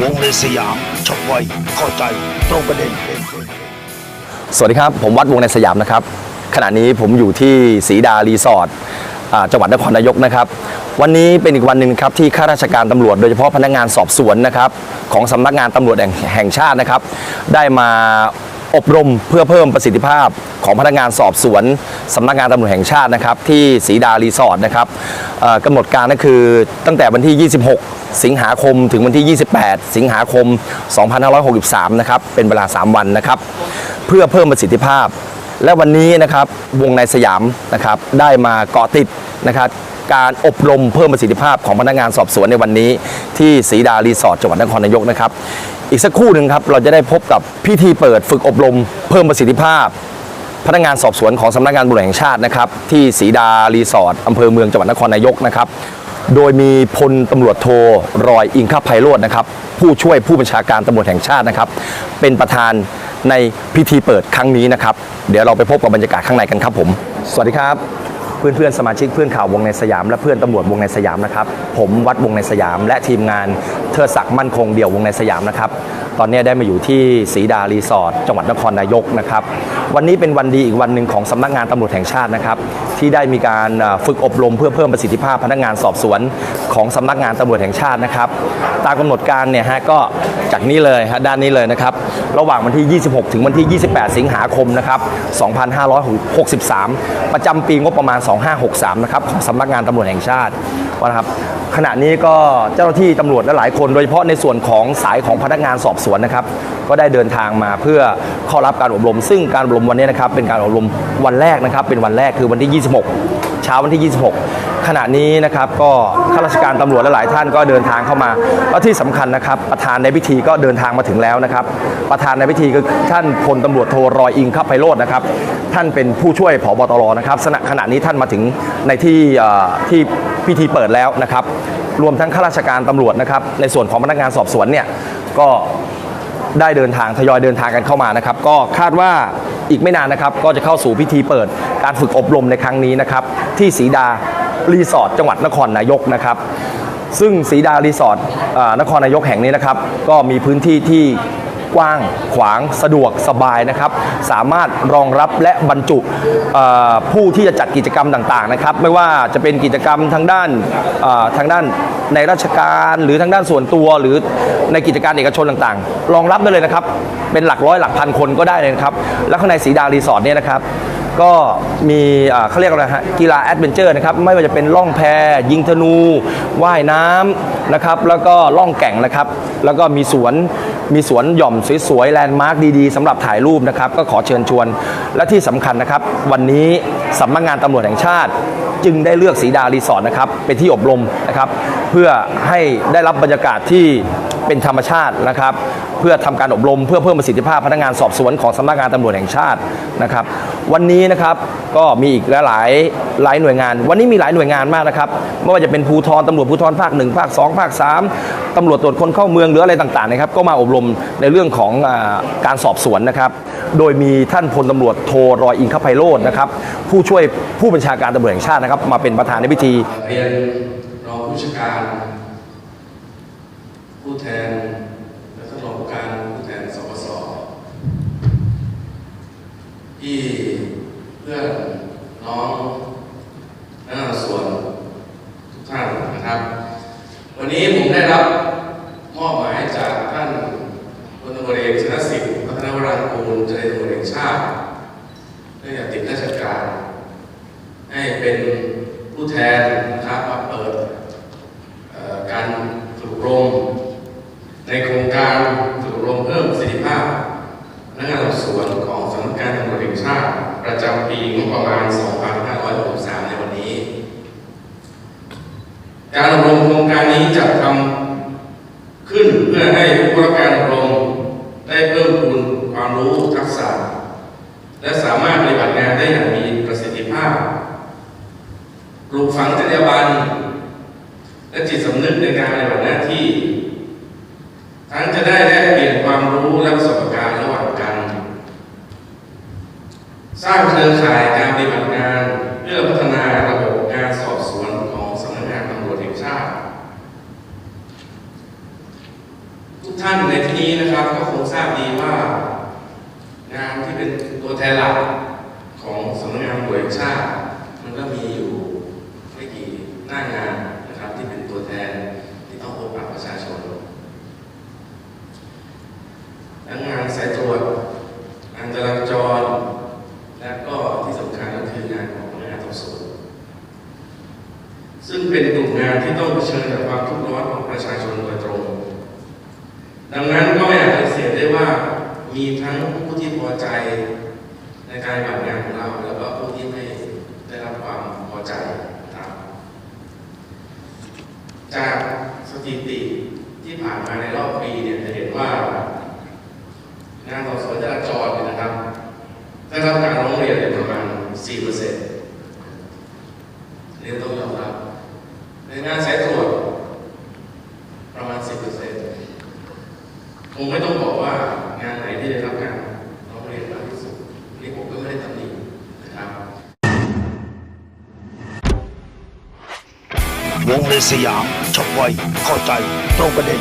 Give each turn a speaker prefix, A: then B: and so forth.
A: วงในสยามชกไวเข้าใจตรงประเด็น
B: สวัสดีครับ ผมวัดวงในสยามนะครับ ขณะนี้ผมอยู่ที่ศรีดารีสอร์ทจังหวัดนครนายกนะครับ วันนี้เป็นอีกวันหนึ่งครับที่ข้าราชการตำรวจโดยเฉพาะพนักงานสอบสวนนะครับของสำนักงานตำรวจแห่งชาตินะครับ ได้มา อบรมเพื่อเพิ่มประสิทธิภาพของพนักงานสอบสวนสำนักงานตำรวจแห่งชาตินะครับ ที่ศรีดารีสอร์ทนะครับกำหนดการก็คือตั้งแต่วันที่ 26 สิงหาคมถึงวันที่ 28 สิงหาคม 2563 นะครับ เป็นเวลา 3 วันนะครับ เพื่อเพิ่มประสิทธิภาพ และวันนี้นะครับวงในสยามนะครับได้มาเกาะติดนะครับการอบรมเพิ่มประสิทธิภาพของพนักงานสอบสวนในวันนี้ ที่ศรีดารีสอร์ทจังหวัดนครนายกนะครับ อีกสักครู่หนึ่งครับเราจะได้พบกับพิธีเปิดฝึกอบรม เพิ่มประสิทธิภาพ พนักงานสอบสวนของสำนักงานตำรแห่งชาตินะครับ ที่ศรีดารีสอร์ทอำเภอเมืองจังหวัดนครนายกนะครับ โดยมีพลตำรวจโทรอยอิงคไพโรจน์นะครับ ผู้ช่วยผู้บัญชาการตำรวจแห่งชาตินะครับ เป็นประธานในพิธีเปิดครั้งนี้นะครับ เดี๋ยวเราไปพบกับบรรยากาศข้างในกันครับผม สวัสดีครับ เพื่อนเพื่อนๆสมาชิกเพื่อนข่าววงในสยาม และเพื่อนตำรวจวงในสยามนะครับ ผมวัดวงในสยาม และทีมงานเทิดศักดิ์มั่นคงเดี่ยววงในสยามนะครับ ตอนนี้ได้มาอยู่ที่ศรีดารีสอร์ทจังหวัดนครนายกนะครับ วันนี้เป็นวันดีอีกวันหนึ่งของสำนักงานตำรวจแห่งชาตินะครับ ที่ได้มีการฝึกอบรมเพื่อเพิ่มประสิทธิภาพพนักงานสอบสวน ของสำนักงานตำรวจแห่งชาตินะครับ ตามกำหนดการเนี่ยฮะก็จากนี้เลยฮะด้านนี้เลยนะครับ ระหว่างวันที่ 26 ถึงวันที่ 28 สิงหาคมนะครับ 2563 ประจำปีงบประมาณ 2563 นะครับของสำนักงานตำรวจแห่งชาตินะครับ ขณะนี้ก็เจ้าหน้าที่ตำรวจและหลายคนโดยเฉพาะในส่วนของสายของพนักงานสอบสวนนะครับ ก็ได้เดินทางมาเพื่อเข้ารับการอบรม ซึ่งการอบรมวันนี้นะครับเป็นการอบรมวันแรกนะครับเป็นวันแรกคือวันที่ 26 เช้าวันที่ 26 ขณะนี้นะครับก็ข้าราชการตำรวจและหลายท่านก็เดินทางเข้ามาแล้วที่สำคัญนะครับ ประธานในพิธีก็เดินทางมาถึงแล้วนะครับ ประธานในพิธีคือท่านพลตำรวจโทรอยอิงคับไพโรจน์นะครับท่านเป็นผู้ช่วยผบตรนะครับขณะขณะนี้ท่านมาถึงในที่ที่พิธีเปิดแล้วนะครับ รวมทั้งข้าราชการตำรวจนะครับ ในส่วนของพนักงานสอบสวนเนี่ยก็ได้เดินทางทยอยเดินทางกันเข้ามานะครับ ก็คาดว่าอีกไม่นานนะครับ ก็จะเข้าสู่พิธีเปิดการฝึกอบรมในครั้งนี้นะครับ ที่สีดารีสอร์ทจังหวัดนครนายกนะครับ ซึ่งสีดารีสอร์ทนครนายกแห่งนี้นะครับ ก็มีพื้นที่ที่ กว้างขวางสะดวกสบายนะครับ สามารถรองรับและบรรจุผู้ที่จะจัดกิจกรรมต่างๆนะครับ ไม่ว่าจะเป็นกิจกรรมทางด้านทางด้านในราชการหรือทางด้านส่วนตัวหรือในกิจการเอกชนต่างๆ รองรับได้เลยนะครับ เป็นหลักร้อยหลักพันคนก็ได้เลยนะครับ แล้วข้างในสีดารีสอร์ทเนี่ยนะครับก็มีเขาเรียกอะไรฮะกีฬาแอดเวนเจอร์นะครับไม่ว่าจะเป็นล่องแพยิงธนู ว่ายน้ำนะครับแล้วก็ล่องแก่งนะครับ แล้วก็มีสวน มีสวนหย่อมสวยๆแลนด์มาร์คดีๆสำหรับถ่ายรูปนะครับ ก็ขอเชิญชวน และที่สำคัญนะครับ วันนี้สำนักงานตำรวจแห่งชาติ จึงได้เลือกสีดารีสอร์ทนะครับเป็นที่อบรมนะครับ เพื่อให้ได้รับบรรยากาศที่เป็นธรรมชาตินะครับ เพื่อทำการอบรมเพื่อเพิ่มประสิทธิภาพพนักงานสอบสวนของสำนักงานตำรวจแห่งชาตินะครับ วันนี้นะครับก็มีอีกหลายหลายหน่วยงาน วันนี้มีหลายหน่วยงานมากนะครับไม่ว่าจะเป็นภูธรตำรวจภูธรภาคหนึ่งภาคสองภาคสามตำรวจตรวจคนเข้าเมืองหรืออะไรต่างๆนะครับก็มาอบรมในเรื่องของอการสอบสวนนะครับ โดยมีท่านพลตำรวจโทรอยอิงคไพโรจน์นะครับผู้ช่วยผู้บัญชาการตำรวจแห่งชาตินะครับ มาเป็นประธานในพิธี
C: เรียนรองผู้จัดการผู้แทน และท่านรองผู้การผู้แทนสปสที่เพื่อนน้องนักงานสวนทุกท่านนะครับ วันนี้ผม ได้รับมอบหมายจากท่านพลตำรวจเอกชนสิทธิ์พัฒนาวรางกูลเจริญตำรวจแห่งชาติเนื่องจากติดราชการ ให้เป็นผู้แทนนะครับมาเปิดการฝึกอบรมในโครงการฝึกอบรมเพิ่มประสิทธิภาพพนักงานสอบสวนของสำนักงานตำรวจแห่งชาติ ประจำปีงบประมาณ 2563 ในวันนี้ การอบรมโครงการนี้จัดทำขึ้นเพื่อให้ผู้รับการอบรมได้เพิ่มพูนความรู้ทักษะ และสามารถปฏิบัติงานได้อย่างมีประสิทธิภาพปลูกฝังจรรยาบรรณและจิตสำนึกในการปฏิบัติหน้าที่ ทั้งจะได้แลกเปลี่ยนความรู้และประสบการณ์ระหว่างกัน สร้างเครือข่ายการปฏิบัติ ทุกท่านในที่นี้นะครับก็คงทราบดีว่า งานที่เป็นตัวแทนหลักของสำนักงานตำรวจชาติ มันก็มีอยู่ไม่กี่หน้างานนะครับที่เป็นตัวแทนที่ต้องพบปะประชาชนทั้งงานสายตรวจงานจราจร และก็ที่สำคัญก็คืองานของพนักงานสอบสวนซึ่งเป็นกลุ่มงานที่ต้องเผชิญกับความทุกข์ร้อนของประชาชนโดยตรง ดังนั้นก็ไม่อาจปฏิเสธได้ว่ามีทั้งผู้ที่พอใจในการปฏิบัติงานของเรา แล้วก็ผู้ที่ไม่ได้รับความพอใจนะครับ จากสถิติที่ผ่านมาในรอบปีเนี่ยจะเห็นว่า งานสอบสวนจราจรเนี่ยนะครับ ได้รับการร้องเรียนเนี่ยประมาณ 4%เรียนต้องยอมรับ ในงานสายตรวจประมาณ 10% คงไม่ต้องบอกว่างานไหนที่ได้รับการร้องเรียนมากที่สุดนี่ผมก็ไม่ได้ตำหนินะครับ
A: วงในสยามชอบไวเข้าใจตรงประเด็น